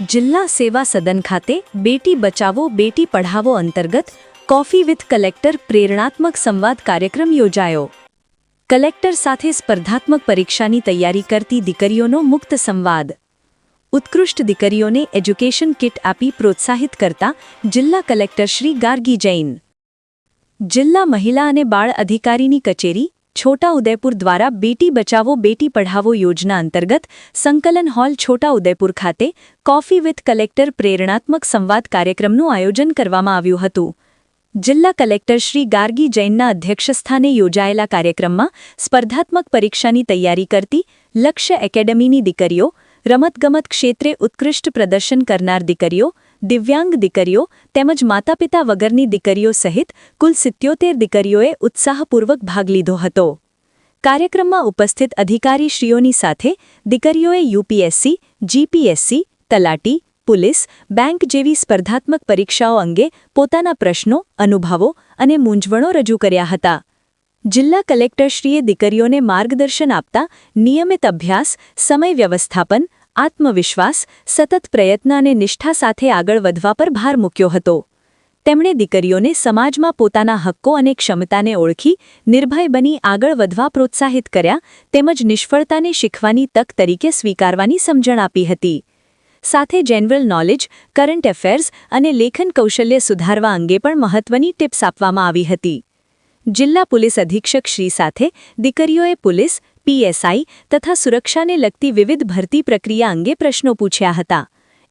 જિલ્લા સેવા સદન ખાતે બેટી બચાવો, બેટી પઢાવો અંતર્ગત કોફી વિથ કલેક્ટર પ્રેરણાત્મક સંવાદ કાર્યક્રમ યોજાયો. કલેક્ટર સાથે સ્પર્ધાત્મક પરીક્ષાની તૈયારી કરતી દીકરીઓનો મુક્ત સંવાદ. ઉત્કૃષ્ટ દીકરીઓને એજ્યુકેશન કિટ આપી પ્રોત્સાહિત કરતા જિલ્લા કલેક્ટર શ્રી ગાર્ગી જૈન. જિલ્લા મહિલા અને બાળ અધિકારીની કચેરી છોટા ઉદેપુર દ્વારા બેટી બચાવો, બેટી પઢાવો યોજના અંતર્ગત સંકલન હોલ છોટા ઉદેપુર ખાતે કોફી વિથ કલેક્ટર પ્રેરણાત્મક સંવાદ કાર્યક્રમનું આયોજન કરવામાં આવ્યું હતું. જિલ્લા કલેક્ટર શ્રી ગાર્ગી જૈનના અધ્યક્ષસ્થાને યોજાયેલા કાર્યક્રમમાં સ્પર્ધાત્મક પરીક્ષાની તૈયારી કરતી લક્ષ્ય એકેડમીની દીકરીઓ, રમતગમત ક્ષેત્રે ઉત્કૃષ્ટ પ્રદર્શન કરનાર દીકરીઓ દિવ્યાંગ દીકરીઓ તેમજ માતાપિતા વગરની દીકરીઓ સહિત કુલ સિત્યોતેર દીકરીઓએ ઉત્સાહપૂર્વક ભાગ લીધો હતો. કાર્યક્રમમાં ઉપસ્થિત અધિકારીશ્રીઓની સાથે દીકરીઓએ યુપીએસસી, જીપીએસસી, તલાટી, પોલીસ, બેંક જેવી સ્પર્ધાત્મક પરીક્ષાઓ અંગે પોતાના પ્રશ્નો, અનુભવો અને મૂંઝવણો રજૂ કર્યા હતા. જિલ્લા કલેક્ટરશ્રીએ દીકરીઓને માર્ગદર્શન આપતા નિયમિત અભ્યાસ, સમય વ્યવસ્થાપન આત્મવિશ્વાસ સતત પ્રયત્ન અને નિષ્ઠા સાથે આગળ વધવા પર ભાર મૂક્યો હતો. તેમણે દીકરીઓને સમાજમાં પોતાના હક્કો અને ક્ષમતાને ઓળખી, નિર્ભય બની આગળ વધવા પ્રોત્સાહિત કર્યા, તેમજ નિષ્ફળતાને શીખવાની તક તરીકે સ્વીકારવાની સમજણ આપી હતી. સાથે જનરલ નોલેજ કરંટ એફેર્સ અને લેખન કૌશલ્ય સુધારવા અંગે પણ મહત્વની ટિપ્સ આપવામાં આવી હતી. જિલ્લા પોલીસ અધિક્ષક શ્રી સાથે દીકરીઓએ પોલીસ પીએસઆઈ તથા સુરક્ષાને લગતી વિવિધ ભરતી પ્રક્રિયા અંગે પ્રશ્નો પૂછ્યા હતા.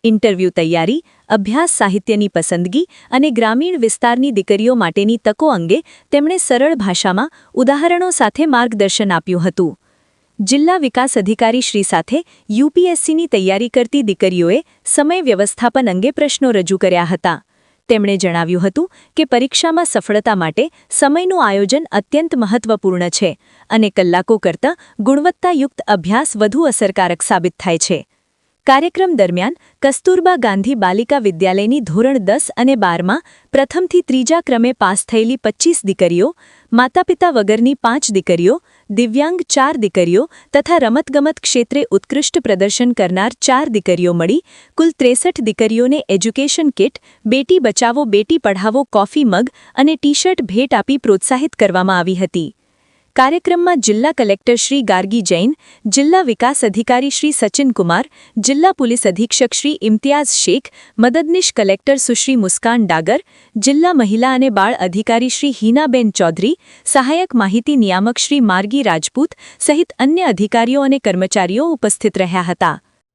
ઇન્ટરવ્યૂ તૈયારી, અભ્યાસ સાહિત્યની પસંદગી અને ગ્રામીણ વિસ્તારની દીકરીઓ માટેની તકો અંગે તેમણે સરળ ભાષામાં ઉદાહરણો સાથે માર્ગદર્શન આપ્યું હતું. જિલ્લા વિકાસ અધિકારી શ્રી સાથે યુપીએસસીની તૈયારી કરતી દીકરીઓએ સમય વ્યવસ્થાપન અંગે પ્રશ્નો રજૂ કર્યા હતા. તેમણે જણાવ્યું હતું કે પરીક્ષામાં સફળતા માટે સમયનું આયોજન અત્યંત મહત્વપૂર્ણ છે અને કલાકો કરતાં ગુણવત્તાયુક્ત અભ્યાસ વધુ અસરકારક સાબિત થાય છે. કાર્યક્રમ દરમિયાન કસ્તુરબા ગાંધી બાલિકા વિદ્યાલયની ધોરણ દસ અને બારમાં પ્રથમથી ત્રીજા ક્રમે પાસ થયેલી પચ્ચીસ દીકરીઓ, માતાપિતા વગરની પાંચ દીકરીઓ દિવ્યાંગ ચાર દીકરીઓ તથા રમતગમત ક્ષેત્રે ઉત્કૃષ્ટ પ્રદર્શન કરનાર ચાર દીકરીઓ મળી. કુલ ત્રેસઠ દીકરીઓને education kit, Beti Bachao, Beti Padhao, coffee મગ અને ટી શર્ટ ભેટ આપી પ્રોત્સાહિત કરવામાં આવી હતી. કાર્યક્રમમાં જિલ્લા કલેક્ટર શ્રી ગાર્ગી જૈન, જિલ્લા વિકાસ અધિકારી શ્રી સચિન કુમાર, જિલ્લા પોલીસ અધિક્ષક શ્રી ઇમ્તિયાઝ શેખ, મદદનીશ કલેક્ટર સુશ્રી મુસ્કાન ડાગર, જિલ્લા મહિલા અને બાળ અધિકારી શ્રી હિનાબેન ચૌધરી, સહાયક માહિતી નિયામક શ્રી માર્ગી રાજપૂત સહિત અન્ય અધિકારીઓ અને કર્મચારીઓ ઉપસ્થિત રહ્યા હતા.